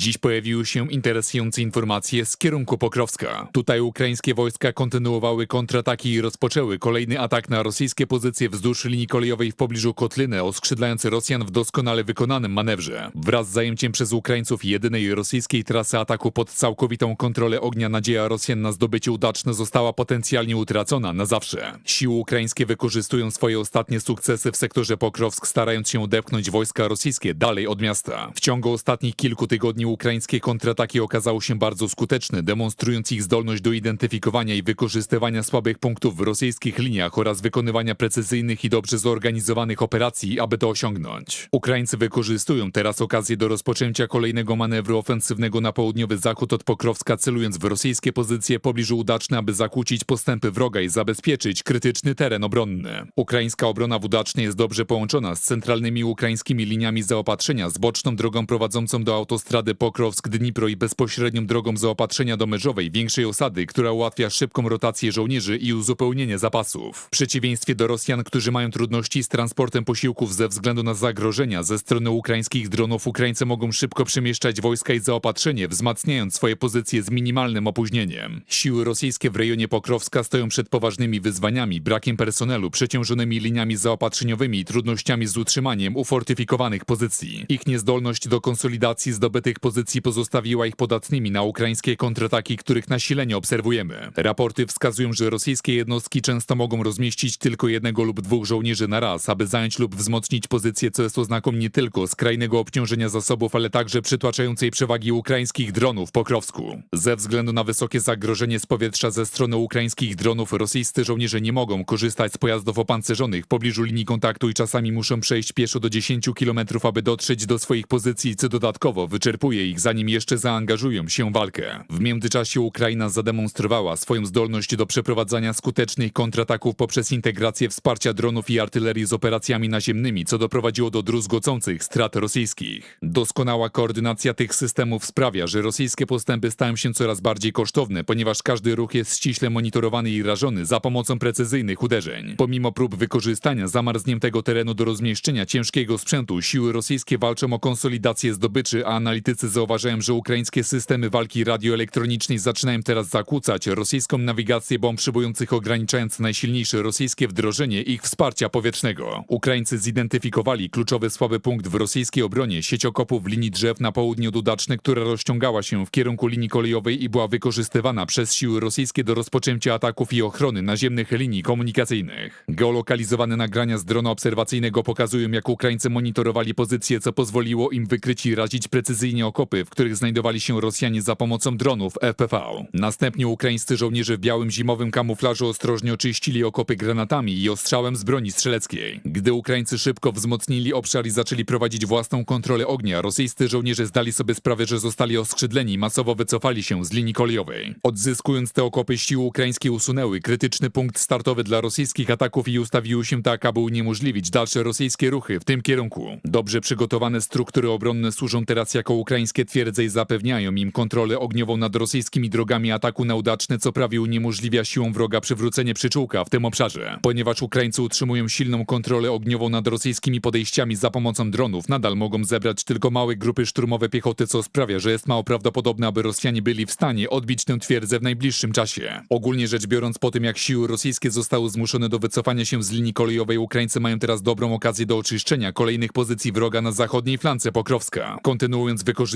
Dziś pojawiły się interesujące informacje z kierunku Pokrowska. Tutaj ukraińskie wojska kontynuowały kontrataki i rozpoczęły kolejny atak na rosyjskie pozycje wzdłuż linii kolejowej w pobliżu Kotlyny, oskrzydlając Rosjan w doskonale wykonanym manewrze. Wraz z zajęciem przez Ukraińców jedynej rosyjskiej trasy ataku pod całkowitą kontrolę ognia nadzieja Rosjan na zdobycie udaczne została potencjalnie utracona na zawsze. Siły ukraińskie wykorzystują swoje ostatnie sukcesy w sektorze Pokrowsk, starając się odepchnąć wojska rosyjskie dalej od miasta. W ciągu ostatnich kilku tygodni ukraińskie kontrataki okazały się bardzo skuteczne, demonstrując ich zdolność do identyfikowania i wykorzystywania słabych punktów w rosyjskich liniach oraz wykonywania precyzyjnych i dobrze zorganizowanych operacji, aby to osiągnąć. Ukraińcy wykorzystują teraz okazję do rozpoczęcia kolejnego manewru ofensywnego na południowy zachód od Pokrowska, celując w rosyjskie pozycje w pobliżu udaczne, aby zakłócić postępy wroga i zabezpieczyć krytyczny teren obronny. Ukraińska obrona w Udacznie jest dobrze połączona z centralnymi ukraińskimi liniami zaopatrzenia, z boczną drogą prowadzącą do autostrady Pokrowsk-Dnipro i bezpośrednią drogą zaopatrzenia do Mężowej, większej osady, która ułatwia szybką rotację żołnierzy i uzupełnienie zapasów. W przeciwieństwie do Rosjan, którzy mają trudności z transportem posiłków ze względu na zagrożenia ze strony ukraińskich dronów, Ukraińcy mogą szybko przemieszczać wojska i zaopatrzenie, wzmacniając swoje pozycje z minimalnym opóźnieniem. Siły rosyjskie w rejonie Pokrowska stoją przed poważnymi wyzwaniami, brakiem personelu, przeciążonymi liniami zaopatrzeniowymi i trudnościami z utrzymaniem ufortyfikowanych pozycji. Ich niezdolność do konsolidacji zdobytych pozycji pozostawiła ich podatnymi na ukraińskie kontrataki, których nasilenie obserwujemy. Raporty wskazują, że rosyjskie jednostki często mogą rozmieścić tylko jednego lub dwóch żołnierzy na raz, aby zająć lub wzmocnić pozycję, co jest oznaką nie tylko skrajnego obciążenia zasobów, ale także przytłaczającej przewagi ukraińskich dronów w Pokrowsku. Ze względu na wysokie zagrożenie z powietrza ze strony ukraińskich dronów, rosyjscy żołnierze nie mogą korzystać z pojazdów opancerzonych w pobliżu linii kontaktu i czasami muszą przejść pieszo do 10 km, aby dotrzeć do swoich pozycji, co dodatkowo wyczerpuje ich, zanim jeszcze zaangażują się w walkę. W międzyczasie Ukraina zademonstrowała swoją zdolność do przeprowadzania skutecznych kontrataków poprzez integrację wsparcia dronów i artylerii z operacjami naziemnymi, co doprowadziło do druzgocących strat rosyjskich. Doskonała koordynacja tych systemów sprawia, że rosyjskie postępy stają się coraz bardziej kosztowne, ponieważ każdy ruch jest ściśle monitorowany i rażony za pomocą precyzyjnych uderzeń. Pomimo prób wykorzystania zamarzniętego terenu do rozmieszczenia ciężkiego sprzętu, siły rosyjskie walczą o konsolidację zdobyczy, a analitycy zauważają, że ukraińskie systemy walki radioelektronicznej zaczynają teraz zakłócać rosyjską nawigację bomb przybojących, ograniczając najsilniejsze rosyjskie wdrożenie ich wsparcia powietrznego. Ukraińcy zidentyfikowali kluczowy słaby punkt w rosyjskiej obronie, sieć okopów linii drzew na południu od Udaczny, która rozciągała się w kierunku linii kolejowej i była wykorzystywana przez siły rosyjskie do rozpoczęcia ataków i ochrony naziemnych linii komunikacyjnych. Geolokalizowane nagrania z drona obserwacyjnego pokazują, jak Ukraińcy monitorowali pozycje, co pozwoliło im wykryć i razić precyzyjnie okopy, w których znajdowali się Rosjanie za pomocą dronów FPV. Następnie ukraińscy żołnierze w białym zimowym kamuflażu ostrożnie oczyścili okopy granatami i ostrzałem z broni strzeleckiej. Gdy Ukraińcy szybko wzmocnili obszar i zaczęli prowadzić własną kontrolę ognia, rosyjscy żołnierze zdali sobie sprawę, że zostali oskrzydleni i masowo wycofali się z linii kolejowej. Odzyskując te okopy, siły ukraińskie usunęły krytyczny punkt startowy dla rosyjskich ataków i ustawiły się tak, aby uniemożliwić dalsze rosyjskie ruchy w tym kierunku. Dobrze przygotowane struktury obronne służą teraz jako ukraińskie twierdze i zapewniają im kontrolę ogniową nad rosyjskimi drogami ataku na udaczne, co prawie uniemożliwia siłom wroga przywrócenie przyczółka w tym obszarze. Ponieważ Ukraińcy utrzymują silną kontrolę ogniową nad rosyjskimi podejściami za pomocą dronów, nadal mogą zebrać tylko małe grupy szturmowe piechoty, co sprawia, że jest mało prawdopodobne, aby Rosjanie byli w stanie odbić tę twierdzę w najbliższym czasie. Ogólnie rzecz biorąc, po tym jak siły rosyjskie zostały zmuszone do wycofania się z linii kolejowej, Ukraińcy mają teraz dobrą okazję do oczyszczenia kolejnych pozycji wroga na zachodniej flance Pokrowska. Kontynuując wykorzystanie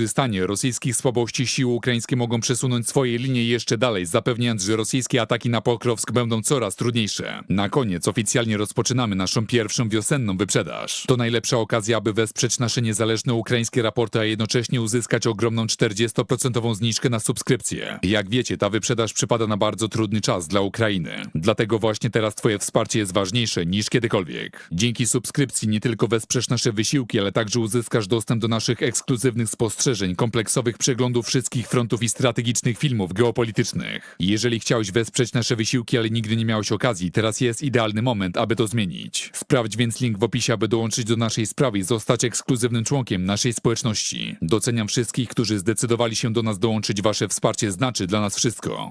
rosyjskich słabości, siły ukraińskie mogą przesunąć swoje linie jeszcze dalej, zapewniając, że rosyjskie ataki na Pokrowsk będą coraz trudniejsze. Na koniec oficjalnie rozpoczynamy naszą pierwszą wiosenną wyprzedaż. To najlepsza okazja, aby wesprzeć nasze niezależne ukraińskie raporty, a jednocześnie uzyskać ogromną 40% zniżkę na subskrypcję. Jak wiecie, ta wyprzedaż przypada na bardzo trudny czas dla Ukrainy. Dlatego właśnie teraz Twoje wsparcie jest ważniejsze niż kiedykolwiek. Dzięki subskrypcji nie tylko wesprzesz nasze wysiłki, ale także uzyskasz dostęp do naszych ekskluzywnych spostrzeżeń, kompleksowych przeglądów wszystkich frontów i strategicznych filmów geopolitycznych. Jeżeli chciałeś wesprzeć nasze wysiłki, ale nigdy nie miałeś okazji, teraz jest idealny moment, aby to zmienić. Sprawdź więc link w opisie, aby dołączyć do naszej sprawy i zostać ekskluzywnym członkiem naszej społeczności. Doceniam wszystkich, którzy zdecydowali się do nas dołączyć. Wasze wsparcie znaczy dla nas wszystko.